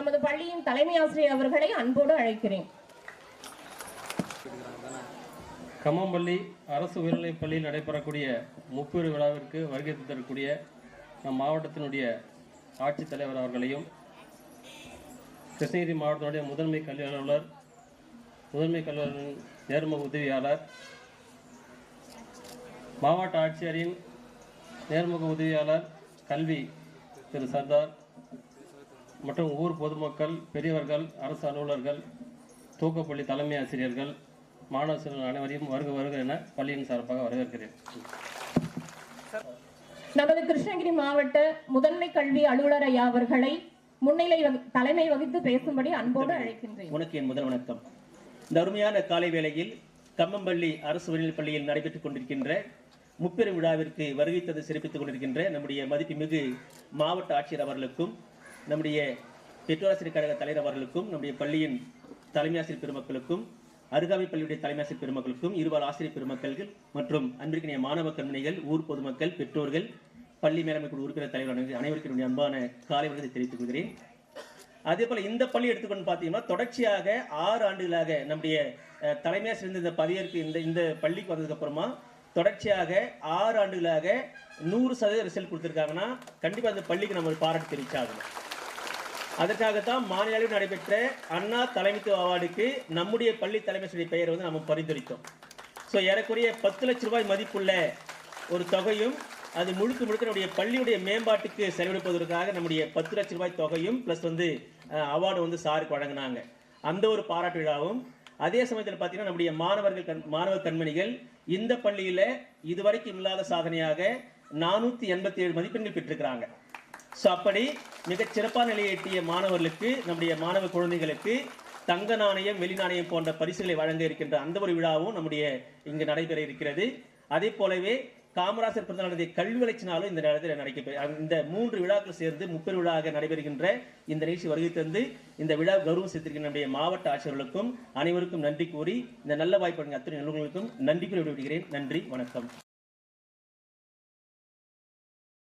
நமது பள்ளியின் தலைமை ஆசிரியர் அவர்களை அன்போடு அழைக்கிறேன். கம்மம்பள்ளி அரசு உயர்நிலைப் பள்ளியில் நடைபெறக்கூடிய முப்பெரு விழாவிற்கு வருகை தரக்கூடிய நம் மாவட்டத்தினுடைய ஆட்சித்தலைவர் அவர்களையும் கிருஷ்ணகிரி மாவட்டத்தினுடைய முதன்மை கல்வி அலுவலர் முதன்மை கல்வி நேர்முக உதவியாளர் மாவட்ட ஆட்சியரின் நேர்முக உதவியாளர் கல்வி திரு சர்தார் மற்றும் ஊர் பொதுமக்கள் பெரியவர்கள் அரசு அலுவலர்கள் தூக்கப்பள்ளி தலைமை ஆசிரியர்கள் மாணவ செல்வங்கள் அனைவரையும் வருக வருக என பள்ளியின் சார்பாக வரவேற்கிறேன். நமது கிருஷ்ணகிரி மாவட்ட முதன்மை கல்வி அலுவலர் ஐயா அவர்களை முன்னிலை தலைமை வகித்து பேசும்படி அன்போடு அழைக்கின்றேன். உனக்கு என் முதல் வணக்கம். இந்த அருமையான காலை வேளையில் கம்மம்பள்ளி அரசு உயர்நிலைப் பள்ளியில் நடைபெற்றுக் கொண்டிருக்கின்ற முப்பெரும் விழாவிற்கு வருகை தந்து சிறப்பித்துக் கொண்டிருக்கின்ற நம்முடைய மதிப்புமிகு மாவட்ட ஆட்சியர் அவர்களுக்கும் நம்முடைய பெற்றோராசிரியர் கழக தலைவர் அவர்களுக்கும் நம்முடைய பள்ளியின் தலைமை ஆசிரியர் பெருமக்களுக்கும் அருகாமை பள்ளியுடைய தலைமை ஆசிரியர் பெருமக்களுக்கும் இருபால் ஆசிரியர் பெருமக்கள்கள் மற்றும் அன்பிற்கினிய மாணவ கண்மணிகள் ஊர் பொதுமக்கள் பெற்றோர்கள் பள்ளி மேலாண்மை குழு உறுப்பினர் தலைவர் அனைவருக்கும் என்னுடைய அன்பான காலை வணக்கத்தை தெரிவித்துக் கொள்கிறேன். அதே போல இந்த பள்ளி எடுத்துக்கொண்டு பார்த்தீங்கன்னா தொடர்ச்சியாக ஆறு ஆண்டுகளாக நம்முடைய அஹ், சேர்ந்த இந்த பதவியேற்பு இந்த இந்த பள்ளிக்கு வந்ததுக்கு அப்புறமா தொடர்ச்சியாக ஆறு ஆண்டுகளாக நூறு சதவீத ரிசல்ட் கொடுத்துருக்காங்கன்னா கண்டிப்பா அந்த பள்ளிக்கு நம்ம ஒரு பாராட்டு தெரிவிச்சாகணும். அதற்காகத்தான் மாநில அளவில் நடைபெற்ற அண்ணா தலைமைத்துவ அவார்டுக்கு நம்முடைய பள்ளி தலைமை பெயரை வந்து நம்ம பரிந்துரைத்தோம். ஸோ ஏறக்குறைய பத்து லட்ச ரூபாய் மதிப்புள்ள ஒரு தொகையும் அது முழுக்க முழுக்க நம்முடைய பள்ளியுடைய மேம்பாட்டுக்கு செலவிடுவதற்காக நம்முடைய பத்து லட்ச ரூபாய் தொகையும் ப்ளஸ் வந்து அவார்டு வந்து சாருக்கு வழங்கினாங்க. அந்த ஒரு பாராட்டு விழாவும் அதே சமயத்தில் பார்த்தீங்கன்னா நம்முடைய மாணவர்கள் கண் மாணவ கண்மணிகள் இந்த பள்ளியில் இதுவரைக்கும் இல்லாத சாதனையாக நானூற்றி எண்பத்தி ஏழு மதிப்பெண்கள் பெற்றிருக்கிறாங்க. ஸோ அப்படி மிகச் சிறப்பான நிலையை எட்டிய மாணவர்களுக்கு நம்முடைய மாணவ குழந்தைகளுக்கு தங்க நாணயம் வெளி நாணயம் போன்ற பரிசுகளை வழங்க இருக்கின்ற அந்த ஒரு விழாவும் நம்முடைய இங்கு நடைபெற இருக்கிறது. அதே போலவே காமராசர் பிறந்த நாளுடைய கல்வி வளர்ச்சி நாளும் இந்த நேரத்தில் நடைபெற இந்த மூன்று விழாக்கள் சேர்ந்து முப்பெரு விழாவாக நடைபெறுகின்ற இந்த நிகழ்ச்சி வருகை தந்து இந்த விழா கௌரவம் செய்திருக்கிற நம்முடைய மாவட்ட ஆட்சியர்களுக்கும் அனைவருக்கும் நன்றி கூறி இந்த நல்ல வாய்ப்பு அத்தனை நிறுவனங்களுக்கும் நன்றி கூறி விடுகிறேன் நன்றி வணக்கம்.